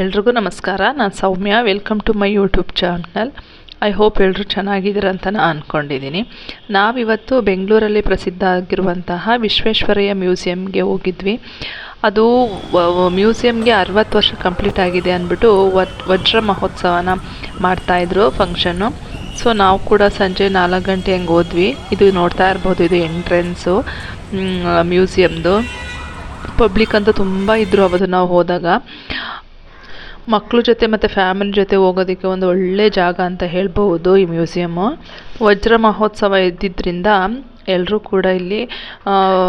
ಎಲ್ರಿಗೂ ನಮಸ್ಕಾರ. ನಾನು Soumya. Welcome to my YouTube channel I hope ಎಲ್ಲರೂ ಚೆನ್ನಾಗಿದ್ದೀರ ಅಂತ ನಾನು ಅಂದ್ಕೊಂಡಿದ್ದೀನಿ ನಾವಿವತ್ತು ಬೆಂಗಳೂರಲ್ಲಿ ಪ್ರಸಿದ್ಧ ಆಗಿರುವಂತಹ ವಿಶ್ವೇಶ್ವರಯ್ಯ ಮ್ಯೂಸಿಯಮ್ಗೆ ಹೋಗಿದ್ವಿ. ಅದು ಮ್ಯೂಸಿಯಮ್ಗೆ ಅರವತ್ತು ವರ್ಷ ಕಂಪ್ಲೀಟ್ ಆಗಿದೆ ಅಂದ್ಬಿಟ್ಟು ವಜ್ರ ಮಹೋತ್ಸವನ ಮಾಡ್ತಾಯಿದ್ರು ಫಂಕ್ಷನ್ನು. ಸೊ ನಾವು ಕೂಡ ಸಂಜೆ ನಾಲ್ಕು ಗಂಟೆ ಹಂಗೆ ಹೋದ್ವಿ. ಇದು ನೋಡ್ತಾ ಇರ್ಬೋದು, ಇದು ಎಂಟ್ರೆನ್ಸು ಮ್ಯೂಸಿಯಮ್ದು ಪಬ್ಲಿಕ್ ಅಂತೂ ತುಂಬ ಇದ್ದರು ಅವತ್ತು ನಾವು ಹೋದಾಗ. ಮಕ್ಳ ಜೊತೆ ಮತ್ತು ಫ್ಯಾಮಿಲಿ ಜೊತೆ ಹೋಗೋದಕ್ಕೆ ಒಂದು ಒಳ್ಳೆ ಜಾಗ ಅಂತ ಹೇಳ್ಬೋದು ಈ ಮ್ಯೂಸಿಯಮ್ಮು ವಜ್ರ ಮಹೋತ್ಸವ ಇದ್ದಿದ್ದರಿಂದ ಎಲ್ಲರೂ ಕೂಡ ಇಲ್ಲಿ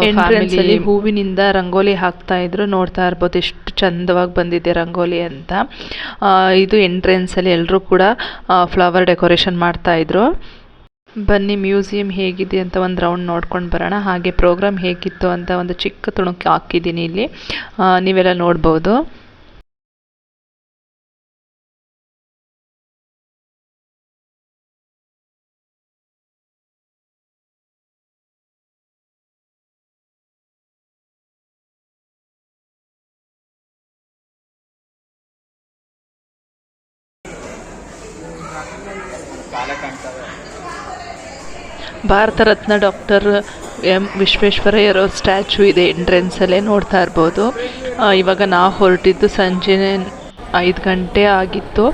ಎಂಟ್ರೆನ್ಸಲ್ಲಿ ಹೂವಿನಿಂದ ರಂಗೋಲಿ ಹಾಕ್ತಾ ಇದ್ರು. ನೋಡ್ತಾ ಇರ್ಬೋದು ಎಷ್ಟು ಚಂದವಾಗಿ ಬಂದಿದೆ ರಂಗೋಲಿ ಅಂತ. ಇದು ಇದು ಎಂಟ್ರೆನ್ಸಲ್ಲಿ ಎಲ್ಲರೂ ಕೂಡ ಫ್ಲವರ್ ಡೆಕೋರೇಷನ್ ಮಾಡ್ತಾ ಇದ್ರು. ಬನ್ನಿ ಮ್ಯೂಸಿಯಂ ಹೇಗಿದೆ ಅಂತ ಒಂದು ರೌಂಡ್ ನೋಡ್ಕೊಂಡು ಬರೋಣ. ಹಾಗೆ ಪ್ರೋಗ್ರಾಮ್ ಹೇಗಿತ್ತು ಅಂತ ಒಂದು ಚಿಕ್ಕ ತುಣುಕು ಹಾಕಿದ್ದೀನಿ ಇಲ್ಲಿ. ನೀವೆಲ್ಲ ನೋಡ್ಬೋದು. ಭಾರತ ರತ್ನ ಡಾಕ್ಟರ್ ಎಂ ವಿಶ್ವೇಶ್ವರಯ್ಯರ ಸ್ಟ್ಯಾಚು ಇದೆ ಎಂಟ್ರೆನ್ಸಲ್ಲೇ ನೋಡ್ತಾ ಇರ್ಬೋದು. ಇವಾಗ ನಾವು ಹೊರಟಿದ್ದು ಸಂಜೆ ಐದು ಗಂಟೆ ಆಗಿತ್ತು.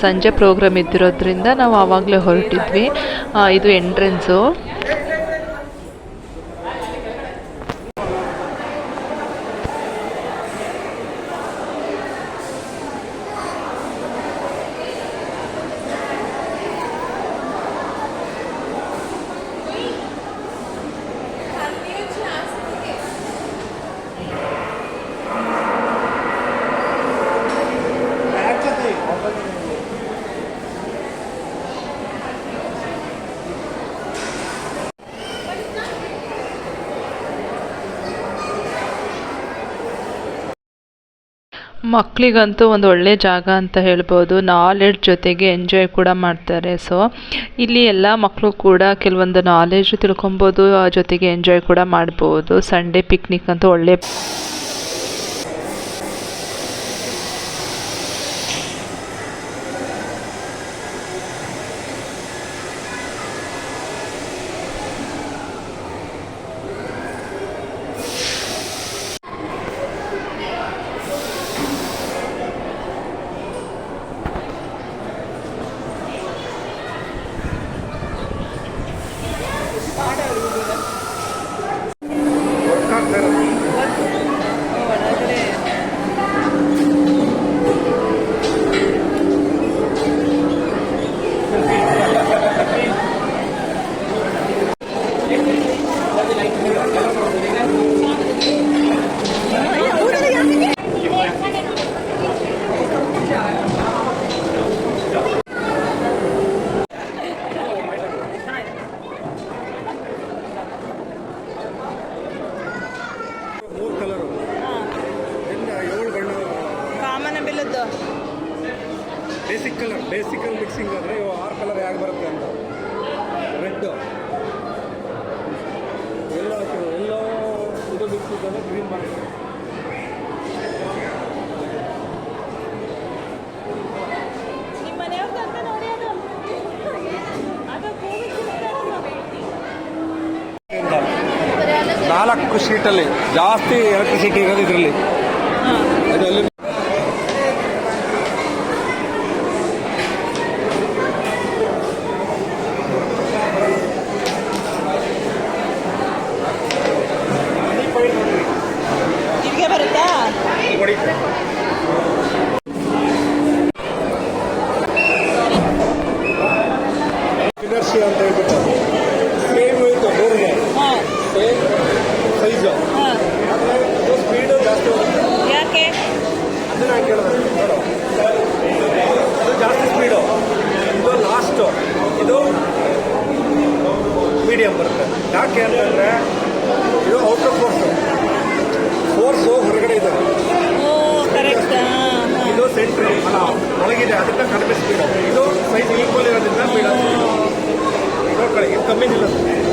ಸಂಜೆ ಪ್ರೋಗ್ರಾಮ್ ಇದ್ದಿರೋದ್ರಿಂದ ನಾವು ಆವಾಗಲೇ ಹೊರಟಿದ್ವಿ. ಇದು ಎಂಟ್ರೆನ್ಸು. ಮಕ್ಕಳಿಗಂತೂ ಒಂದು ಒಳ್ಳೆ ಜಾಗ ಅಂತ ಹೇಳ್ಬೋದು. ನಾಲೆಡ್ಜ್ ಜೊತೆಗೆ ಎಂಜಾಯ್ ಕೂಡ ಮಾಡ್ತಾರೆ. ಸೊ ಇಲ್ಲಿ ಎಲ್ಲ ಮಕ್ಕಳು ಕೂಡ ಕೆಲವೊಂದು ನಾಲೆಜ್ ತಿಳ್ಕೊಬೋದು ಜೊತೆಗೆ ಎಂಜಾಯ್ ಕೂಡ ಮಾಡ್ಬೋದು. ಸಂಡೇ ಪಿಕ್ನಿಕ್ ಅಂತೂ ಒಳ್ಳೆ ಬೇಸಿಕ್ ಕಲರ್ ಬೇಸಿಕಲ್ ಮಿಕ್ಸಿಂಗ್ ಆದರೆ ಇವು ಆರು ಕಲರ್ ಹೇಗೆ ಬರುತ್ತೆ ಅಂತ. ರೆಡ್ ಎಲ್ಲ ಎಲ್ಲ ಎಲ್ಲೋ ಇದು ಮಿಕ್ಸ್ ಇದ್ದರೆ ಗ್ರೀನ್ ಬರುತ್ತೆ ನಿಮ್ಮ ಮನೆಯವ್ರದ್ದು ಅಂತ ನೋಡಿ ಅದು. ಅದು ನಾಲ್ಕು ಶೀಟಲ್ಲಿ ಜಾಸ್ತಿ ಎಲೆಕ್ಟ್ರಿಸಿಟಿ ಇರೋದು ಇದರಲ್ಲಿ ಇನರ್ಷಿ ಅಂತ ಹೇಳ್ಬಿಟ್ಟು ಸೇಮ್ ಇತ್ತು ಸೇಮ್ ಸೈಜು ಆದರೆ ಸ್ಪೀಡು ಜಾಸ್ತಿ ಹೋಗುತ್ತೆ. ಯಾಕೆ? ಅದನ್ನ ನೋಡು. ಅದು ಜಾಸ್ತಿ ಸ್ಪೀಡು ಇದು ಲಾಸ್ಟು ಇದು ಮೀಡಿಯಂ ಬರುತ್ತೆ. ಯಾಕೆ ಅಂತಂದರೆ ಇದು ಔಟರ್ ಫೋರ್ಸು ಫೋರ್ಸು ಹೊರಗಡೆ ಇದೆ. ಕಡಿಮೆ ಸ್ಪೀಡ್ ಇದು ಸೈಜ್ ಈಕ್ವಲ್ ಇರೋದ್ರಿಂದ ಸ್ಪೀಡ್ ಇದು ಕಮ್ಮಿ ನಿಲ್ಲುತ್ತೆ.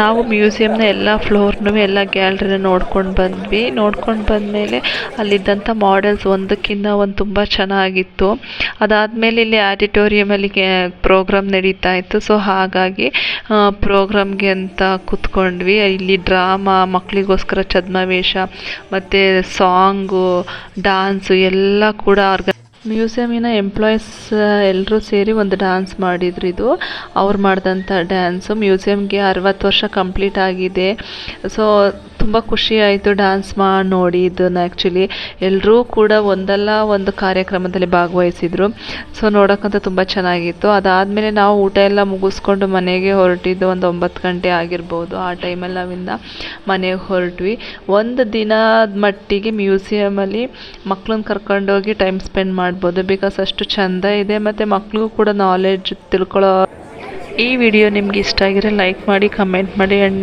ನಾವು ಮ್ಯೂಸಿಯಮ್ನ ಎಲ್ಲ ಫ್ಲೋರ್ನೂ ಎಲ್ಲ ಗ್ಯಾಲ್ರಿನ ನೋಡ್ಕೊಂಡು ಬಂದ್ವಿ. ನೋಡ್ಕೊಂಡು ಬಂದಮೇಲೆ ಅಲ್ಲಿದ್ದಂಥ ಮಾಡೆಲ್ಸ್ ಒಂದಕ್ಕಿಂತ ಒಂದು ತುಂಬ ಚೆನ್ನಾಗಿತ್ತು. ಅದಾದಮೇಲೆ ಇಲ್ಲಿ ಆಡಿಟೋರಿಯಮಲ್ಲಿ ಪ್ರೋಗ್ರಾಮ್ ನಡೀತಾ ಇತ್ತು. ಸೊ ಹಾಗಾಗಿ ಪ್ರೋಗ್ರಾಮ್ಗೆ ಅಂತ ಕೂತ್ಕೊಂಡ್ವಿ. ಇಲ್ಲಿ ಡ್ರಾಮಾ ಮಕ್ಕಳಿಗೋಸ್ಕರ ಛದ್ಮವೇಷ, ಮತ್ತು ಸಾಂಗು, ಡಾನ್ಸು ಎಲ್ಲ ಕೂಡ ಆರ್ಗ ಮ್ಯೂಸಿಯಮಿನ ಎಂಪ್ಲಾಯೀಸ್ ಎಲ್ಲರೂ ಸೇರಿ ಒಂದು ಡ್ಯಾನ್ಸ್ ಮಾಡಿದ್ರು ಇದು. ಅವ್ರು ಮಾಡಿದಂಥ ಡ್ಯಾನ್ಸು ಮ್ಯೂಸಿಯಮ್ಗೆ ಅರವತ್ತು ವರ್ಷ ಕಂಪ್ಲೀಟ್ ಆಗಿದೆ. ಸೊ ತುಂಬ ಖುಷಿ ಆಯಿತು ಡ್ಯಾನ್ಸ್ ಮಾಡಿ ನೋಡಿ ಇದನ್ನು ಆ್ಯಕ್ಚುಲಿ ಎಲ್ಲರೂ ಕೂಡ ಒಂದಲ್ಲ ಒಂದು ಕಾರ್ಯಕ್ರಮದಲ್ಲಿ ಭಾಗವಹಿಸಿದ್ರು. ಸೊ ನೋಡೋಕ್ಕಂತೂ ತುಂಬ ಚೆನ್ನಾಗಿತ್ತು. ಅದಾದಮೇಲೆ ನಾವು ಊಟ ಎಲ್ಲ ಮುಗಿಸ್ಕೊಂಡು ಮನೆಗೆ ಹೊರಟಿದ್ದು ಒಂದು ಒಂಬತ್ತು ಗಂಟೆ ಆಗಿರ್ಬೋದು ಆ ಟೈಮಲ್ಲಿ ನಾವಿಂದ ಮನೆಗೆ ಹೊರಟ್ವಿ. ಒಂದು ದಿನದ ಮಟ್ಟಿಗೆ ಮ್ಯೂಸಿಯಮಲ್ಲಿ ಮಕ್ಳನ್ನ ಕರ್ಕೊಂಡೋಗಿ ಟೈಮ್ ಸ್ಪೆಂಡ್ ಮಾಡ್ಬೋದು. ಬಿಕಾಸ್ ಅಷ್ಟು ಚೆಂದ ಇದೆ ಮತ್ತು ಮಕ್ಳಿಗೂ ಕೂಡ ನಾಲೆಡ್ಜ್ ತಿಳ್ಕೊಳ್ಳೋ ಈ ವಿಡಿಯೋ ನಿಮ್ಗೆ ಇಷ್ಟ ಆಗಿದ್ರೆ ಲೈಕ್ ಮಾಡಿ ಕಮೆಂಟ್ ಮಾಡಿ and